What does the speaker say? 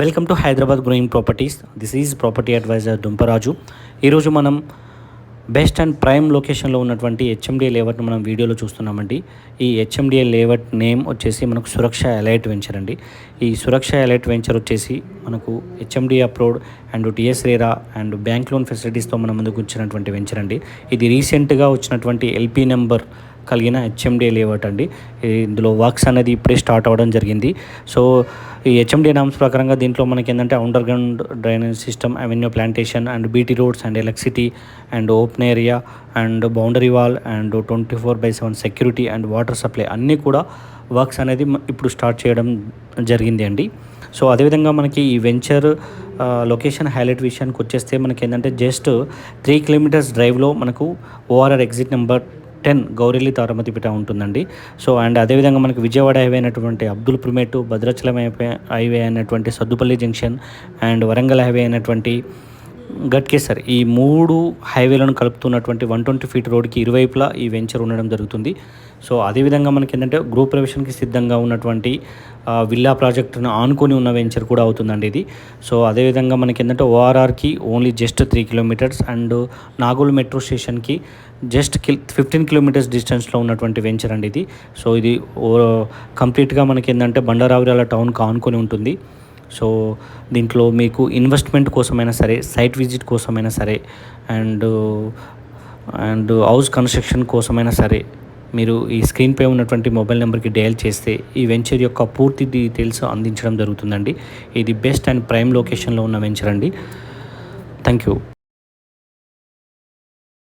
Welcome to Hyderabad growing properties this is property advisor Dumparaju ఈరోజు మనం best and prime లొకేషన్లో ఉన్నటువంటి HMDA లేఅవుట్ను మనం వీడియోలో చూస్తున్నామండి. ఈ హెచ్ఎండిఏ లేఅవుట్ నేమ్ వచ్చేసి మనకు సురక్ష ఎలైట్ వెంచర్ అండి. ఈ సురక్ష ఎలైట్ వెంచర్ వచ్చేసి మనకు HMDA approved and TS RERA and bank loan ఫెసిలిటీస్తో మనం ముందుకు వచ్చినటువంటి వెంచర్ అండి. ఇది రీసెంట్గా వచ్చినటువంటి ఎల్పీ నెంబర్ కలిగిన హెచ్ఎండి లేఅవుట్ అండి. ఇందులో వర్క్స్ అనేది ఇప్పుడే స్టార్ట్ అవ్వడం జరిగింది. సో ఈ హెచ్ఎండి నామ్స్ ప్రకారంగా దీంట్లో మనకి ఏంటంటే underground drainage system avenue plantation and BT roads and electricity and open area and boundary wall and twenty four by seven security and water supply అన్నీ కూడా వర్క్స్ అనేది ఇప్పుడు స్టార్ట్ చేయడం జరిగింది అండి. సో అదేవిధంగా మనకి ఈ వెంచర్ లొకేషన్ హైలైట్ విషయానికి వచ్చేస్తే మనకి ఏంటంటే జస్ట్ త్రీ కిలోమీటర్స్ డ్రైవ్లో మనకు ORR exit number ten Gowrelli Taramatipet ఉంటుందండి. సో అండ్ అదేవిధంగా మనకు విజయవాడ హైవే అయినటువంటి Abdullapurmet Bhadrachalam highway highway అయినటువంటి Saddupalli junction and Warangal highway అయినటువంటి గట్కేసర్ ఈ మూడు హైవేలను కలుపుతున్నటువంటి వన్ ట్వంటీ ఫీట్ రోడ్కి ఇరువైపులా ఈ వెంచర్ ఉండడం జరుగుతుంది. సో అదేవిధంగా మనకి ఏంటంటే గృహ ప్రవేశానికి సిద్ధంగా ఉన్నటువంటి విల్లా ప్రాజెక్టును ఆనుకొని ఉన్న వెంచర్ కూడా అవుతుందండి ఇది. సో అదేవిధంగా మనకి ఏంటంటే ఓఆర్ఆర్కి only just three kilometres and Nagole metro స్టేషన్కి జస్ట్ కిల్ ఫిఫ్టీన్ కిలోమీటర్స్ డిస్టెన్స్లో ఉన్నటువంటి వెంచర్ అండి ఇది. సో ఇది ఓ కంప్లీట్గా మనకి ఏంటంటే బండారావిరాల టౌన్కి ఆనుకొని ఉంటుంది. సో దీంట్లో మీకు ఇన్వెస్ట్మెంట్ కోసమైనా సరే సైట్ విజిట్ కోసమైనా సరే అండ్ అండ్ హౌస్ కన్స్ట్రక్షన్ కోసమైనా సరే మీరు ఈ స్క్రీన్పై ఉన్నటువంటి మొబైల్ నెంబర్కి డయల్ చేస్తే ఈ వెంచర్ యొక్క పూర్తి డీటెయిల్స్ అందించడం జరుగుతుందండి. ఇది బెస్ట్ అండ్ ప్రైమ్ లొకేషన్లో ఉన్న వెంచర్ అండి. Thank you